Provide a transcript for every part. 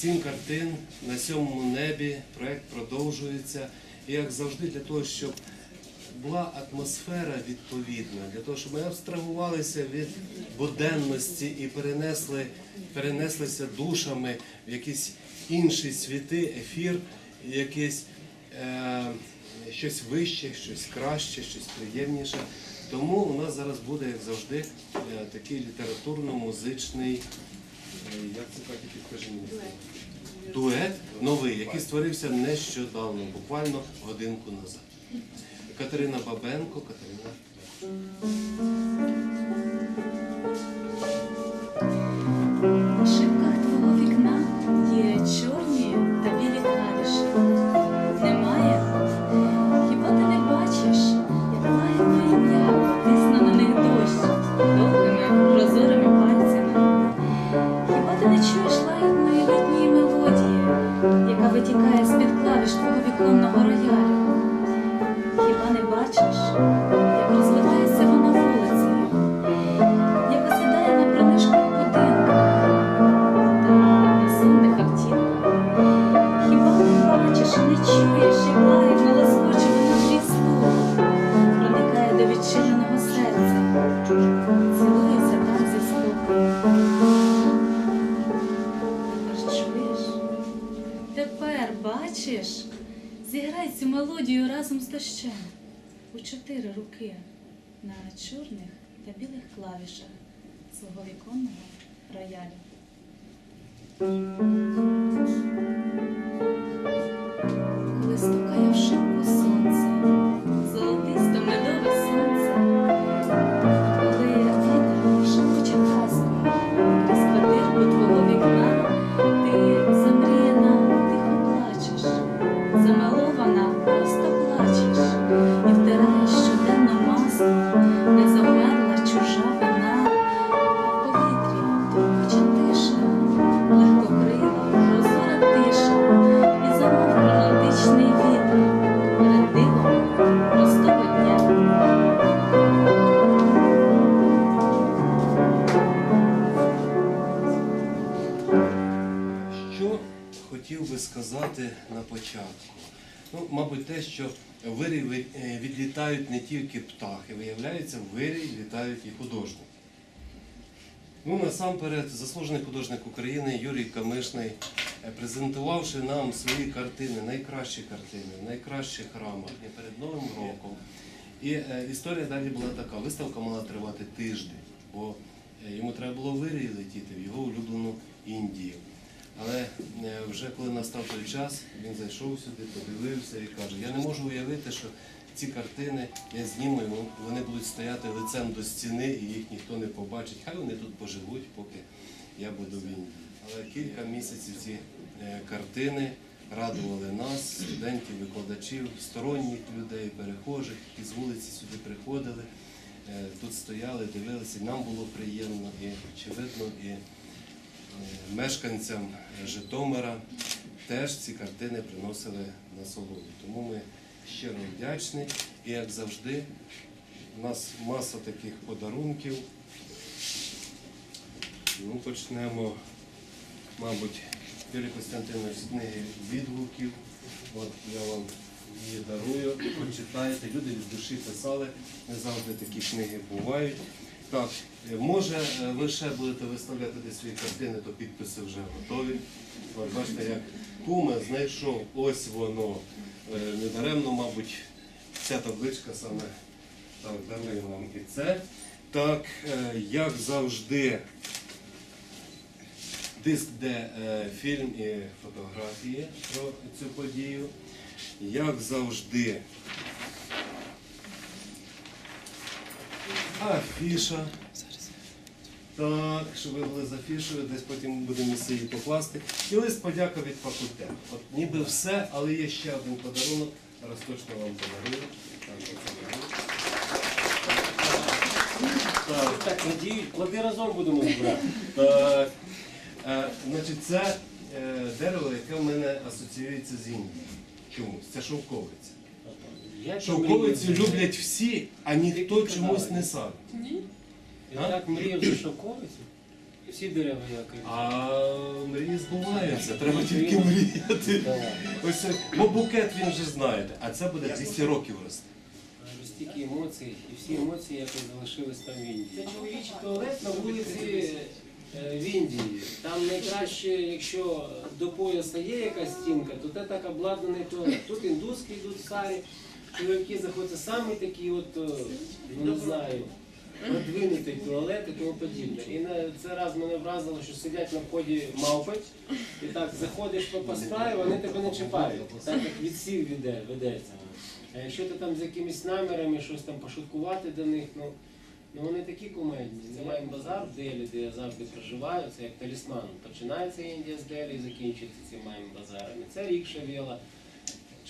Сім картин на сьомому небі. Проект продовжується. І як завжди, для того, щоб була атмосфера відповідна, для того, щоб ми абстрагувалися від буденності і перенесли, перенеслися душами в якісь інші світи, ефір, якесь е, щось вище, щось краще, щось приємніше. Тому у нас зараз буде, як завжди, е, такий літературно-музичний, як це Катя, підкажи мені? Дует новий, який створився нещодавно, буквально годинку назад. Катерина Бабенко, Катерина. Ну, насамперед, заслужений художник України Юрій Камишний, е, презентувавши нам свої картини, найкращі картини, в найкращих рамах перед Новим роком. І е, історія далі була така: виставка мала тривати тиждень, бо е, йому треба було вирій в його улюблену Індію. Але е, вже коли настав той час, він зайшов сюди, подивився і каже: Я не можу уявити, що ці картини я зніму, і вони будуть стояти лицем до стіни, і їх ніхто не побачить. Хай вони тут поживуть, поки я буду в Індії. Але кілька місяців ці е, картини радували нас, студентів, викладачів, сторонніх людей, перехожих, які з вулиці сюди приходили, е, тут стояли, дивилися. Нам було приємно і очевидно, і е, мешканцям Житомира теж ці картини приносили насолоду. Тому ми щиро вдячні. І як завжди, у нас маса таких подарунків. Ну, почнемо, мабуть, Юрій Костянтинович з книги відгуків. От я вам її дарую, почитайте. Люди від душі писали, не завжди такі книги бувають. Так, може ви ще будете виставляти десь свої картини, то підписи вже готові. От бачите, як куме знайшов, ось воно. Е, Недаремно, мабуть, ця табличка саме так, даруємо вам і це. Так, е, як завжди, диск, де е, фільм і фотографії про цю подію. Як завжди, афіша. Так, щоб ви були з афішою, десь потім будемо місце її покласти. І лист подяка від факультету. От ніби все, але є ще один подарунок. Зараз точно вам подарую. Так. Так, Так, надіють, плати разом будемо збирати. так. Е, значить, це е, дерево, яке в мене асоціюється з Індією. Чомусь. Це шовковиця. Шовковицю люблять всі, а ніхто чомусь не сам. Я так мріяв за шовковицю. Всі дерева якось. А мрії збуваються, треба тільки мріяти. Ось це, бо букет він вже знаєте, а це буде 200 років рости. Стільки емоцій, і всі емоції якось залишились там в Індії. Це чоловічий туалет на вулиці е, в Індії. Там найкраще, якщо до пояса є якась стінка, то це так обладнаний туалет. Тут індуски йдуть старі, чоловіки заходять саме такі от, е, ну не знаю, продвинутий туалет і тому подібне. І на це раз мене вразило, що сидять на вході мавпи, і так заходиш по постраю, вони тебе не чіпають. Так як відсів веде, ведеться. А якщо ти там з якимись намірами щось там пошуткувати до них, ну, ну вони такі кумедні. Це маємо базар в Делі, де я завжди проживаю, це як талісман. Починається Індія з Делі і закінчується цим маємо базарами. Це рікша віла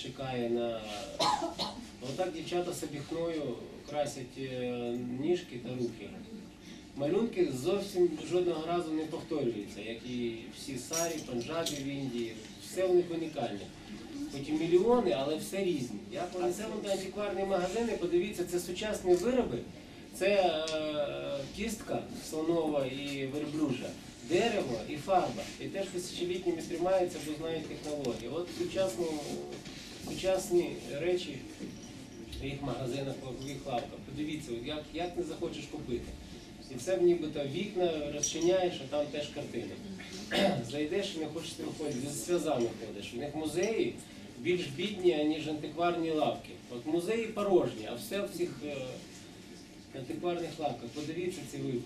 чекає на. Отак дівчата собіхною красять е, ніжки та руки. Малюнки зовсім жодного разу не повторюються, як і всі сарі, панджабі в Індії. Все в них унікальне. Хоч і мільйони, але все різні. Я це вон антикварні магазини, подивіться, це сучасні вироби, це е, кістка слонова і верблюжа, дерево і фарба. І теж тисячолітніми тримаються, бо знають технології. От сучасні, сучасні речі в їх магазинах, їх лавках. Подивіться, як, як не захочеш купити. І це нібито вікна розчиняєш, а там теж картини. Зайдеш і не хочеш з ним ходити, з сльозами ходиш. У них музеї більш бідні, ніж антикварні лавки. От музеї порожні, а все в цих е, антикварних лавках. Подивіться ці вигляди.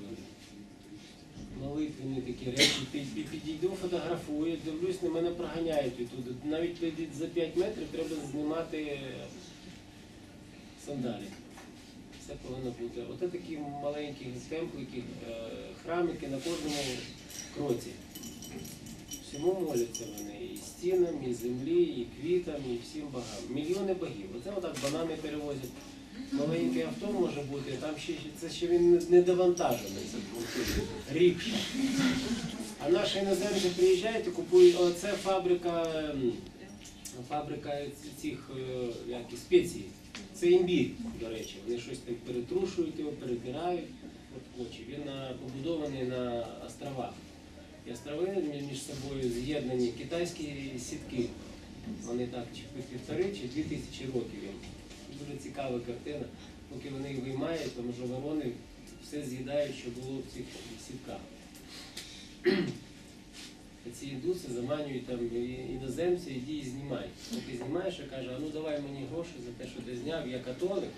Молитвені такі речі, Під- під- підійду, фотографую, дивлюсь, на мене проганяють туди. Навіть за 5 метрів треба знімати сандалі. Все повинно бути. Оце такі маленькі темплики, е, храмики на кожному кроці. Всьому моляться вони і стінам, і землі, і квітам, і всім богам. Мільйони богів. Оце отак банани перевозять. Маленьке авто може бути, там ще це ще він не- довантажений. Рікша. А наші іноземці приїжджають і купують. Оце фабрика, фабрика цих е, як спецій. Це імбір, до речі. Вони щось там перетрушують його, перетирають. Він побудований на островах. І острови між собою з'єднані китайські сітки. Вони так чи півтори, чи дві тисячі років. Дуже цікава картина. Поки вони їх виймають, тому що ворони все з'їдають, що було в цих сітках. Ці індуси заманюють там і- іноземців, іди і знімай. Поки знімаєш, і каже, а ну давай мені гроші за те, що ти зняв, я католик.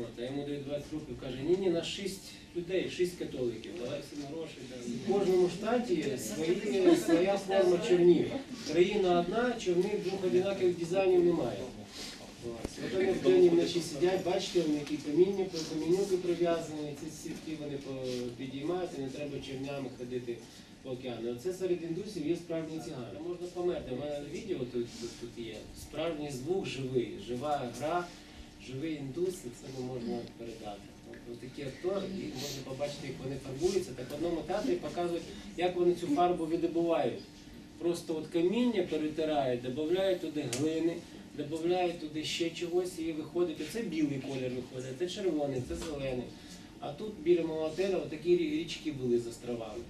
От, а йому дають 20 років, каже, ні, ні, на 6 людей, 6 католиків, давай всім гроші. В кожному штаті свої, своя форма човнів. Країна одна, човни двох одинакових дизайнів немає. От. От вони вдень і вночі сидять, бачите, вони які каміння, камінюки прив'язані, ці сітки вони по- підіймають, і не треба човнями ходити по океану. Оце серед індусів є справжні цигани. Можна померти. У мене відео тут, тут, є. Справжній звук живий, жива гра, живий індус, і це можна передати. Ось такі актори, їх можна побачити, як вони фарбуються. Так в одному театрі показують, як вони цю фарбу відбувають. Просто от каміння перетирають, додають туди глини, додають туди ще чогось і виходить. Оце білий колір виходить, це червоний, це зелений. А тут біля Малатера такі річки були з островами.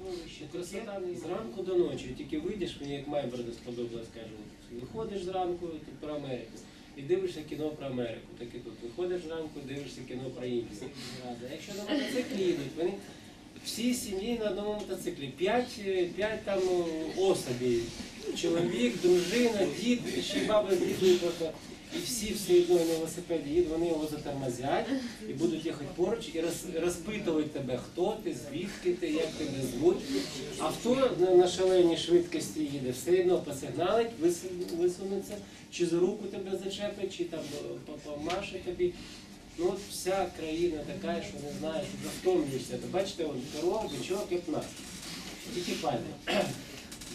Красота зранку до ночі. Тільки вийдеш, мені як Майберда сподобалось, кажу. Виходиш зранку тут про Америку і дивишся кіно про Америку. Так і тут виходиш зранку, дивишся кіно про Індію. Якщо на мотоциклі їдуть, вони всі сім'ї на одному мотоциклі. П'ять, п'ять там е. Чоловік, дружина, дід, ще баба з дідою просто. І всі все одно на велосипеді їдуть, вони його затормозять і будуть їхати поруч і роз, розпитувати тебе, хто ти, звідки ти, як тебе звуть. Авто на, на шаленій швидкості їде, все одно посигналить, вису- висунеться, чи за руку тебе зачепить, чи там е, помаше тобі. Ну от вся країна така, що не знаєш, ти втомлюєшся. То бачите, вон корова, бичок, як нас. Тільки пальми.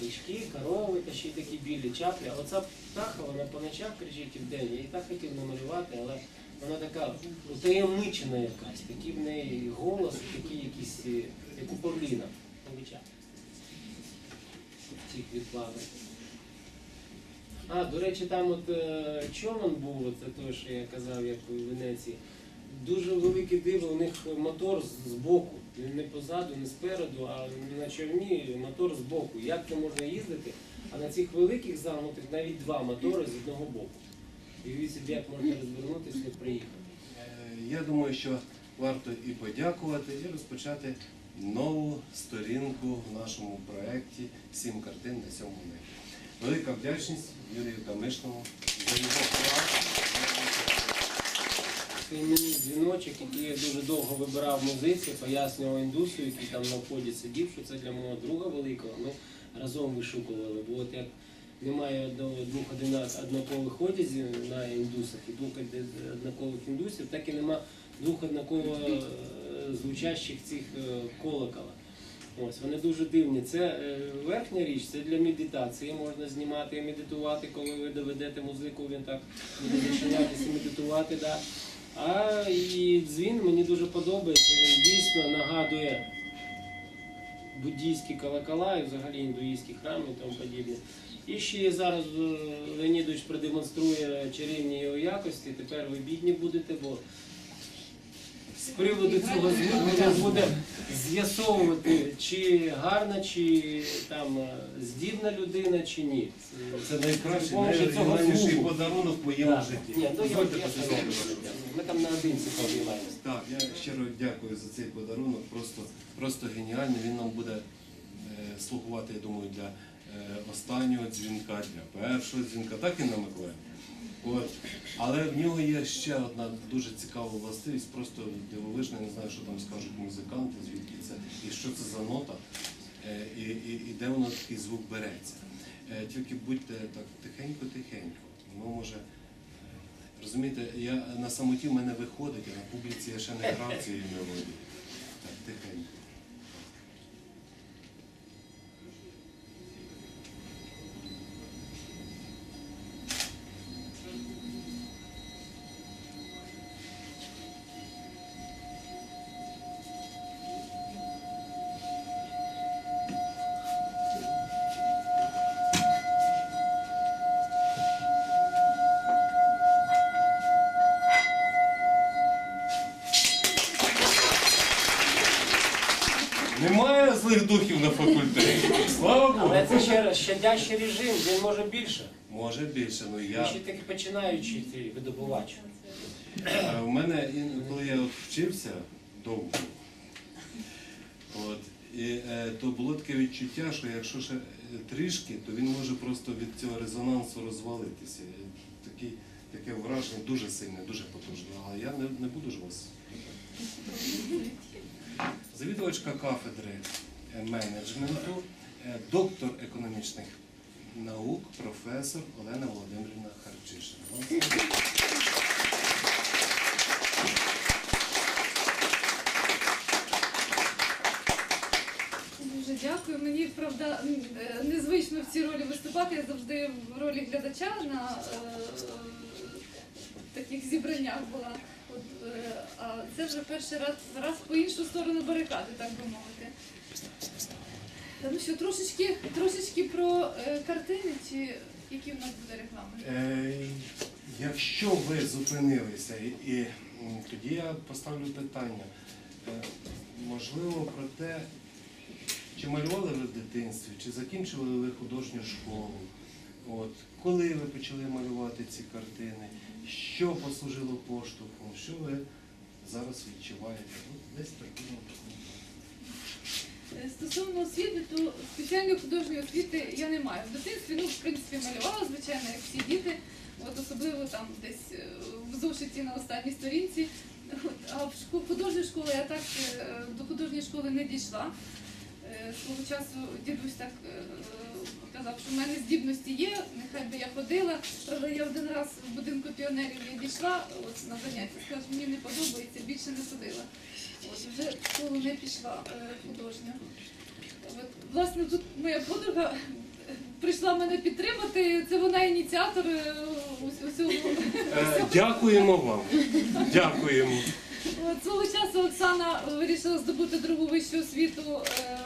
Бички, корови, та ще й такі білі чаплі. А оця птаха, вона по ночах кричить і вдень. Я і так хотів намалювати, але вона така утаємничена якась, такий в неї голос, такий якийсь, е, як у павліна. Цих відплавок. А, до речі, там от е, човен був, це той, що я казав, як у Венеції. Дуже велике диво, у них мотор з- з боку. Не- позаду, не спереду, а на човні мотор збоку. Як це можна їздити? А на цих великих загнутих навіть два мотори з одного боку. І собі як можна розвернутися і приїхати. Е, Я думаю, що варто і подякувати, і розпочати нову сторінку в нашому проєкті Сім картин на сьомому небі. Велика вдячність Юрію Камишному за його вклад. Це мені дзвіночок, який я дуже довго вибирав музиці, пояснював індусу, який там на вході сидів, що це для мого друга великого. Ми разом вишукували. Бо от як немає одного двох однакових одязів на індусах і двох однакових індусів, так і нема двох однаково е, звучащих цих е, колокола. Ось вони дуже дивні. Це е, верхня річ, це для медитації. Можна знімати і медитувати, коли ви доведете музику, він так буде зачинятися і медитувати. Да. А і дзвін мені дуже подобається. Він дійсно нагадує буддійські колокола і взагалі індуїзькі храми і тому подібне. І ще зараз е, Леонідович продемонструє чарівні його якості. Тепер ви бідні будете, бо з приводу цього він буде з'ясовувати, чи гарна, чи там е, здібна людина, чи ні. Це найкращий, звуку. подарунок в моєму Так. житті. Ні, ну, я, я, поцілувати. Ми там наодинці подиваємося. Так, я щиро дякую за цей подарунок. Просто, просто геніальний. Він нам буде е, слугувати, я думаю, для е, останнього дзвінка, для першого дзвінка, так і на Миколая. От. Але в нього є ще одна дуже цікава властивість, просто дивовижна, не знаю, що там скажуть музиканти, звідки це, і що це за нота, е, і, і, і де воно такий звук береться. Е, Тільки будьте так тихенько-тихенько. Воно може. е, Розумієте, я на самоті в мене виходить, а на публіці я ще не грав цієї мелодії. Так, тихенько. Щадящий режим, він може більше. Може більше, ну Він я. ще таки починаючий цей видобувач. А в мене, коли я от вчився довго, от, і, е, то було таке відчуття, що якщо ще е, трішки, то він може просто від цього резонансу розвалитися. Такий, таке враження дуже сильне, дуже потужне. Але я не, не буду ж вас. Завідувачка кафедри е, менеджменту, е, доктор економічних наук, професор Олена Володимирівна Харчишина. Дуже дякую. Мені правда е, незвично в цій ролі виступати. Я завжди в ролі глядача на е, таких зібраннях була. От, е, а це вже перший раз, раз по іншу сторону барикади, так би мовити. Ну що, трошечки, трошечки про е, картини, чи які в нас буде реклами? Е, Якщо ви зупинилися, і, і тоді я поставлю питання. Е, Можливо, про те, чи малювали ви в дитинстві, чи закінчували ви художню школу? От, коли ви почали малювати ці картини, що послужило поштовхом, що ви зараз відчуваєте? От десь такого. Е, Стосовно освіти, то спеціальної художньої освіти я не маю. В дитинстві, ну, в принципі, малювала, звичайно, як всі діти, от особливо там десь е, в зошиті на останній сторінці. А в художню школу я так е, до художньої школи не дійшла. Е, Свого часу дідусь так е, казав, що в мене здібності є, нехай би я ходила. Але я один раз в будинку піонерів я дійшла от, на заняття, сказав, мені не подобається, більше не ходила. От, вже школу не пішла е, художню. От, власне, тут моя подруга прийшла мене підтримати. Це вона ініціатор усього. Дякуємо вам. Дякуємо. Цього часу Оксана е, вирішила здобути другу вищу освіту е,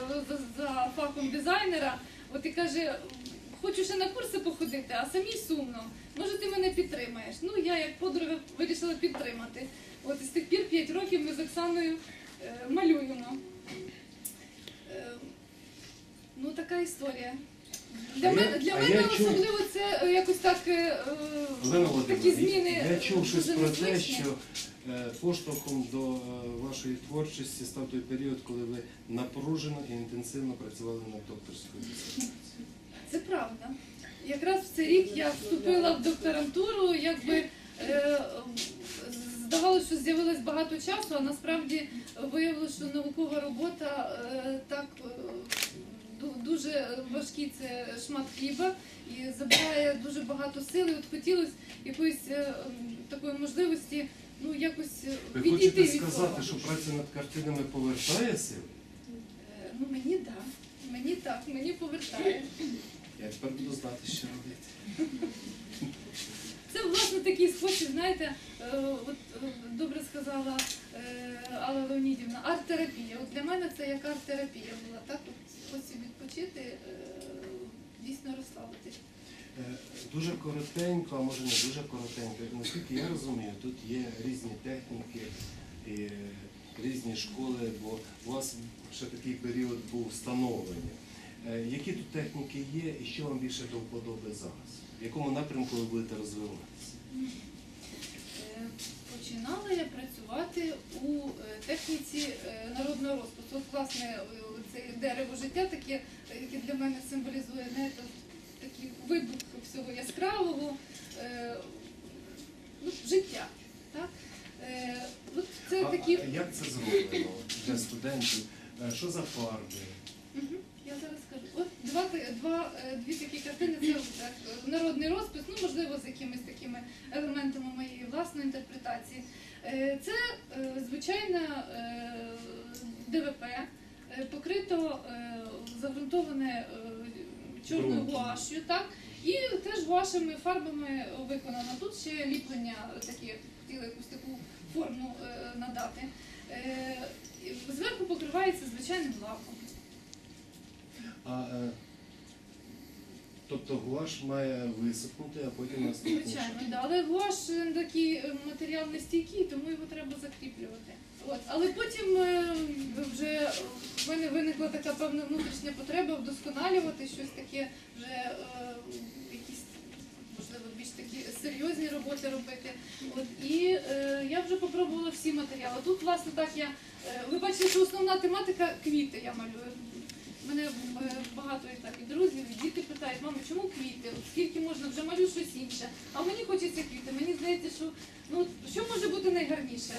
за фахом дизайнера. От і каже: хочу ще на курси походити, а самій сумно. Може, ти мене підтримаєш? Ну я як подруга вирішила підтримати. От з тих пір 5 років ми з Оксаною е, малюємо. Ну така історія. Для мене, для а мене я чув- особливо це е, якось так е, е, такі Володимирівна, зміни. я чув щось дуже про те, незвичні. що е, поштовхом до е, вашої творчості став той період, коли ви напружено і інтенсивно працювали над докторською дисертацією. Це правда. Якраз в цей рік я вступила в докторантуру, якби е, здавалося, що з'явилось багато часу, а насправді виявилося, що наукова робота е, так е, дуже важкий це шмат хліба і забирає дуже багато сили. От хотілося якоїсь е, такої можливості, ну якось е, Ви відійти хочете від сказати, того. що праця над картинами повертає сили? Е, Ну мені так, мені так, мені повертає. Я тепер буду знати, що робити. Це власне такий спосіб, знаєте, от добре сказала Алла Леонідівна, арт-терапія. От для мене це як арт-терапія була, так? Спосіб відпочити, е, дійсно розслабитись. Е, Дуже коротенько, а може не дуже коротенько. Наскільки я розумію, тут є різні техніки і різні школи, бо у вас ще такий період був встановлення. Е, Які тут техніки є і що вам більше до вподоби зараз? В якому напрямку ви будете розвиватися? Починала я працювати у техніці народного розпису. От, власне, дерево життя, таке, яке для мене символізує знаєте, такий вибух всього яскравого е, ну, життя. Так? Е, От це А- такі. а як це зроблено для студентів? Е, Що за фарби? Я зараз скажу. От два, два, е, дві такі картини, це так, е, народний розпис, ну можливо, з якимись такими елементами моєї власної інтерпретації. Це звичайне е, ДВП, покрито е, загрунтоване е, чорною гуашю, так? І теж гуашевими фарбами виконано. Тут ще ліплення такі, хотіли якусь таку форму е, надати. Е, Зверху покривається звичайним лаком. А, е, тобто гуаш має висохнути, а потім наступний Звичайно, да. але гуаш е, такий е, матеріал не стійкий, тому його треба закріплювати. От. Але потім е, вже в мене виникла така певна внутрішня потреба вдосконалювати щось таке, вже е, якісь можливо більш такі серйозні роботи робити. От. І е, я вже попробувала всі матеріали. Тут, власне, так я е, ви бачите, що основна тематика квіти я малюю. Мене е, багато і так і друзів, і діти питають, мамо, чому квіти? Скільки можна, вже малю щось інше. А мені хочеться квіти. Мені здається, що ну що може бути найгарніше?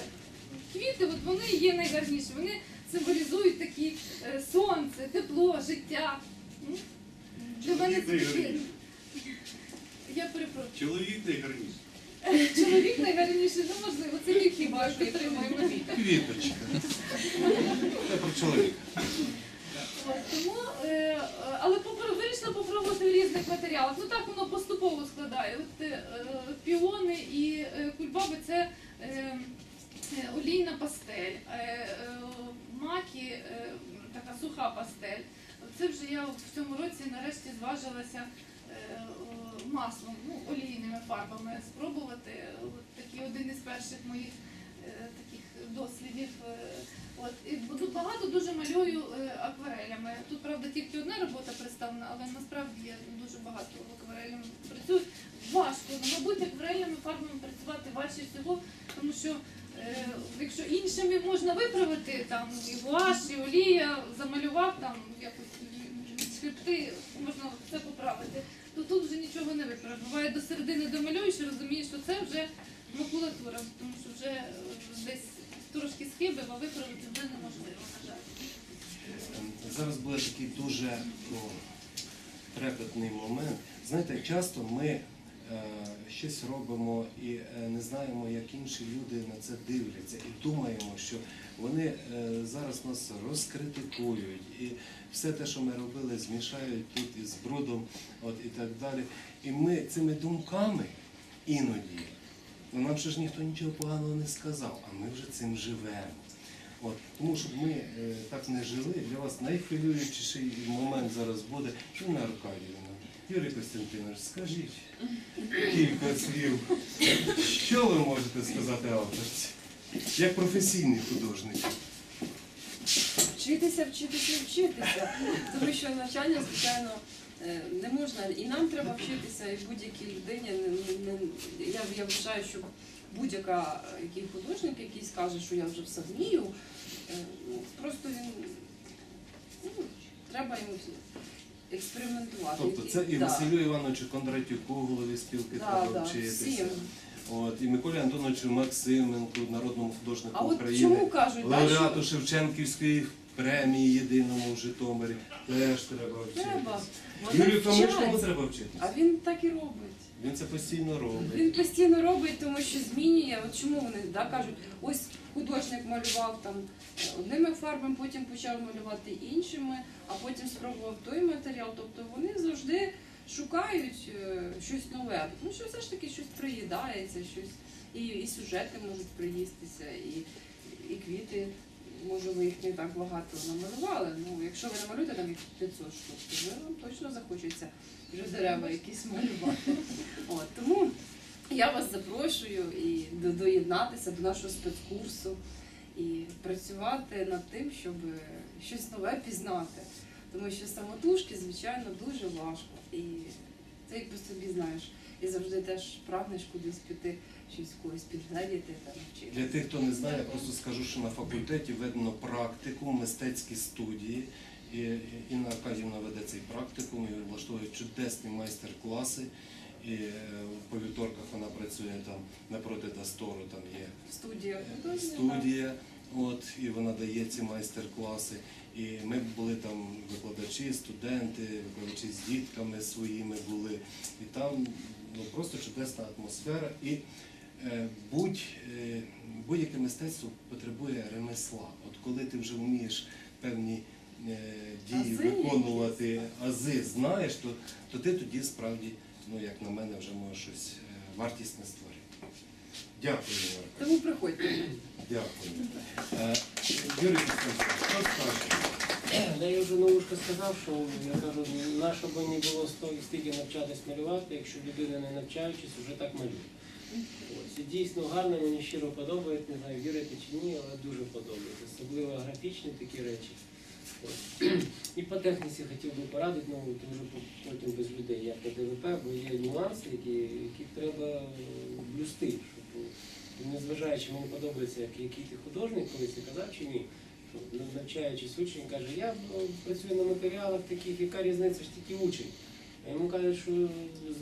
Квіти, от вони є найгарніші. Вони символізують такі е, сонце, тепло, життя. М? Для мене це таке. Я перепрошую. Чоловік найгарніший. Чоловік найгарніший, ну можливо, це мій хіба підтримує мене. Квіточка. Це про чоловіка. От, Тому, е, е, але попро- вирішила попробувати в різних матеріалах. Ну так воно поступово складає. От е, е, піони і е, кульбаби це е, олійна пастель, е, е, маки е, така суха пастель. Це вже я в цьому році нарешті зважилася маслом, ну, олійними фарбами спробувати. От такий один із перших моїх таких дослідів. От, і буду багато дуже малюю акварелями. Тут, правда, тільки одна робота представлена, але насправді я дуже багато акварелями працюю. Важко, мабуть, акварельними фарбами працювати важче всього, тому що якщо іншими можна виправити, там і гуаш, і олія, замалював там якось шрифти, можна все поправити, то тут вже нічого не виправиш. Буває до середини домалюєш і розумієш, що це вже макулатура, тому що вже е, десь трошки схибив, а виправити вже неможливо, на жаль. Ем, Зараз буде такий дуже ну, трепетний момент. Знаєте, часто ми е, щось робимо і е, не знаємо, як інші люди на це дивляться, і думаємо, що вони е, зараз нас розкритикують, і все те, що ми робили, змішають тут із брудом, от і так далі. І ми цими думками іноді, ну нам ще ж ніхто нічого поганого не сказав, а ми вже цим живемо. От, тому щоб ми е, так не жили, для вас найхвилюючіший момент зараз буде. Інна Аркадіївна, Юрій Костянтинович, скажіть кілька слів. Що ви можете сказати авторці? Як професійний художник? вчитися, вчитися, вчитися. Тому що навчання, звичайно, е, не можна. І нам треба вчитися, і будь-якій людині. Я, я вважаю, що будь-яка який художник, який скаже, що я вже все вмію, е, ну, просто він ну, треба йому експериментувати. Тобто це і Да. Василю Івановичу Кондратюку, голові спілки, Да, треба да, вчитися. всім. От, і Миколі Антоновичу Максименку, народному художнику А от України, чому кажуть, да, лауреату Шевченківської премії єдиному в Житомирі. Теж треба вчитися. треба? Вони Юрію вчать. треба вчитися. А він так і робить. Він це постійно робить. Він постійно робить, тому що змінює. От чому вони да, кажуть, ось художник малював там е, одними фарбами, потім почав малювати іншими, а потім спробував той матеріал. Тобто вони завжди шукають е, щось нове, тому що все ж таки щось приїдається, щось і, і сюжети можуть приїстися, і, і квіти. Може, ви їх не так багато намалювали. Ну, якщо ви намалюєте там їх 500 штук, то ви- вам точно захочеться вже дерева якісь малювати. От, тому я вас запрошую і доєднатися до нашого спецкурсу і працювати над тим, щоб щось нове пізнати. Тому що самотужки, звичайно, дуже важко. І це як по собі знаєш. І завжди теж прагнеш кудись піти, щось когось підгледіти та навчити. Для тих, хто не знає, я просто скажу, що на факультеті введено практику, мистецькі студії. І Інна Аркадівна веде цей практикум і влаштовує чудесні майстер-класи. І е, по працює там напроти Дастору, там є Студія е, студія, от, і вона дає ці майстер-класи. І ми були там викладачі, студенти, викладачі з дітками своїми були. І там ну, просто чудесна атмосфера. І е, будь, е, будь-яке мистецтво потребує ремесла. От коли ти вже вмієш певні е, дії Ази виконувати, ази знаєш, то, то ти тоді справді, ну як на мене, вже можеш щось вартісне створити. Дякую, Марко. Тому приходьте. Дякую. Е, Юрій що скажете? Я вже на ушко сказав, що я кажу, на що би не було стільки навчатись малювати, якщо людина не навчаючись, вже так малює. Ось, і дійсно гарно, мені щиро подобається, не знаю, вірите чи ні, але дуже подобається. Особливо графічні такі речі. Ось. По техніці хотів би порадити, ну вже потім без людей, як по ДВП, бо є нюанси, які, які треба е, блюсти. Щоб, е, незважаючи, мені подобається, як який ти художник, колись я казав чи ні. що, ну, Навчаючись учень, каже, я ну, працюю на матеріалах таких, яка різниця ж тільки учень. А йому кажуть, що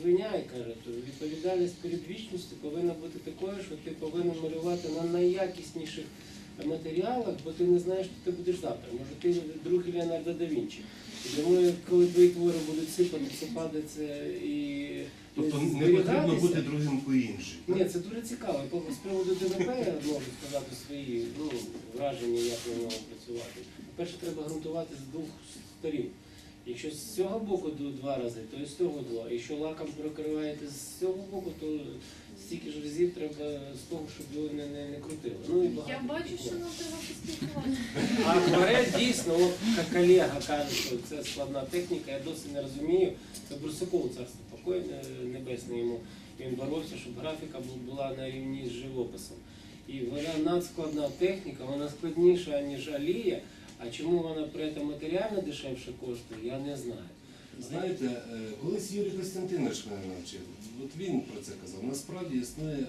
звиняй, каже, то відповідальність перед вічністю повинна бути такою, що ти повинен малювати на найякісніших матеріалах, бо ти не знаєш, що ти будеш завтра. Може, ти другий Леонардо да Вінчі. І Тому, коли твої твори будуть сипатися, падатися і Тобто не зберігатися- потрібно бути другим по-іншому. ні, це дуже цікаво. По- З приводу ДВП я можу сказати свої ну, враження, як на ньому працювати. По-перше, треба ґрунтувати з двох сторін. Якщо з цього боку ду- два рази, то і з цього два. Якщо лаком прокриваєте з цього боку, то стільки ж разів треба з того, щоб його крутило. Ну, і багато Я бачу, що нам треба поспілкуватися. А акварель дійсно, от як колега каже, що це складна техніка, я досі не розумію. Це Брусакову царство покой е, небесне йому. Він боровся, щоб графіка була на рівні з живописом. І вона надскладна техніка, вона складніша, ніж алія. А чому вона при цьому матеріально дешевше коштує, я не знаю. Знаєте, е, колись Юрій Костянтинович мене навчив, от він про це казав. Насправді існує е,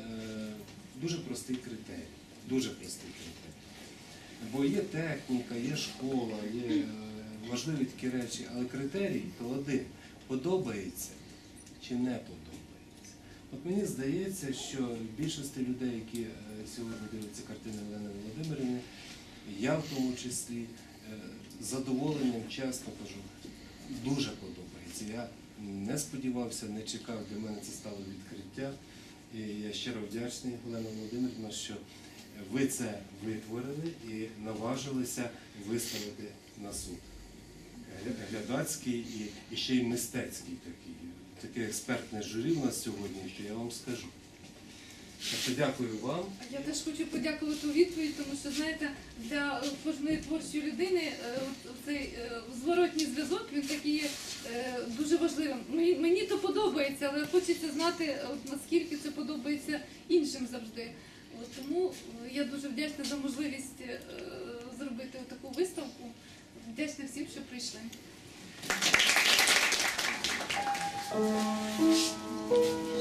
дуже простий критерій. Дуже простий критерій. Бо є техніка, є школа, є е, важливі такі речі, але критерій то один. Подобається чи не подобається. От мені здається, що більшості людей, які е, сьогодні дивляться картини Олени Володимирівни, я в тому числі е, задоволенням, чесно кажу, дуже подобається. Я не сподівався, не чекав, для мене це стало відкриття. І я щиро вдячний, Олена Володимирівна, що ви це витворили і наважилися виставити на суд. Глядацький і, ще й мистецький такий. Таке експертне журі в нас сьогодні, що я вам скажу. Так дякую вам. Я теж хочу подякувати у відповідь, тому що знаєте, для кожної творчої людини е, цей е, зворотній зв'язок він такий є е, дуже важливим. Мені, то подобається, але хочеться знати, наскільки це подобається іншим завжди. Тому е, я дуже вдячна за можливість е, зробити таку виставку. Вдячна всім, що прийшли. Багряний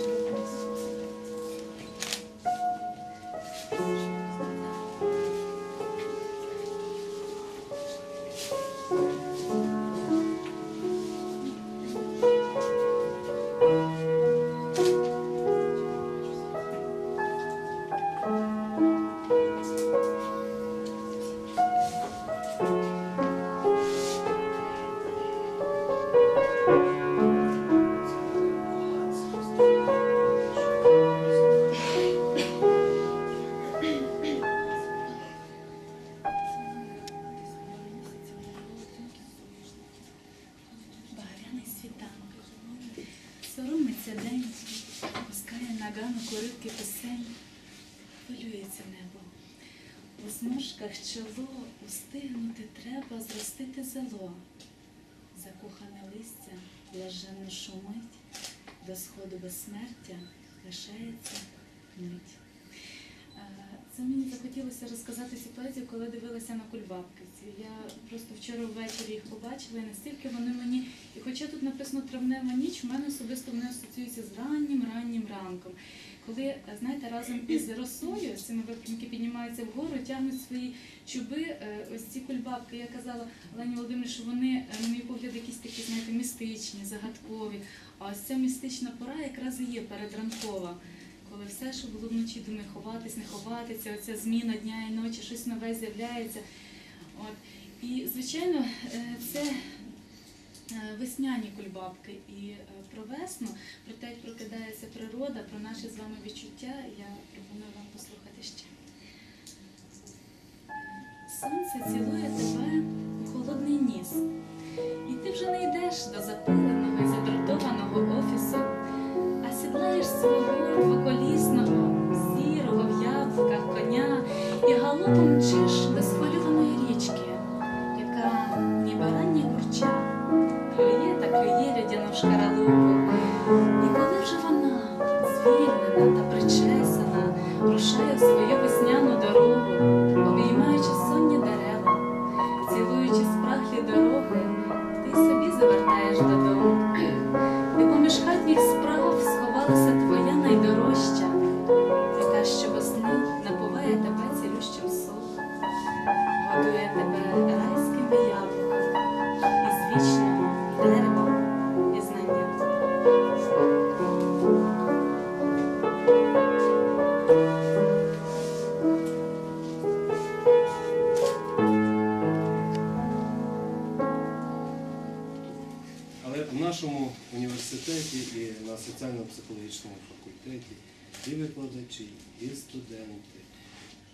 сходу безсмертя лишається мить. Е, Це мені захотілося розказати поезію, коли дивилася на кульбабки. Я просто вчора ввечері їх побачила, і настільки вони мені. І хоча тут написано травнева ніч, в мене особисто вони асоціюються з раннім раннім ранком. Коли, е, знаєте, разом із росою, цими випрямки піднімаються вгору, тягнуть свої чуби, е, ось ці кульбабки, я казала Олені Володимирівні, що вони, на мій погляд, якісь такі, знаєте, містичні, загадкові. А ось ця містична пора якраз і є передранкова коли все, що було вночі, думаю, ховатись, не ховатися, оця зміна дня і ночі, щось нове з'являється. От. І, звичайно, е, це е, весняні кульбабки. І е, про весну, про те, як прокидається природа, про наші з вами відчуття, я пропоную вам послухати ще. Сонце цілує тебе у холодний ніс. І ти вже не йдеш до запиленого клює університеті і на соціально-психологічному факультеті і викладачі, і студенти,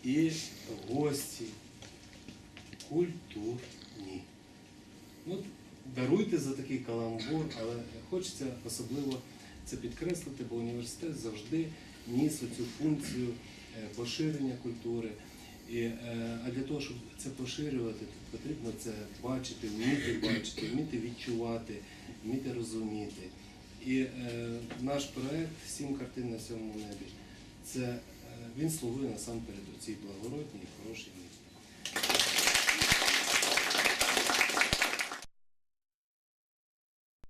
і гості культурні. Ну, даруйте за такий каламбур, але хочеться особливо це підкреслити, бо університет завжди ніс оцю функцію е, поширення культури. І, е, а для того, щоб це поширювати, потрібно це бачити, вміти бачити, вміти відчувати, вміти розуміти. І е, наш проект Сім картин на сьомому небі це е, він слугує насамперед у цій благородній, і хорошій місті.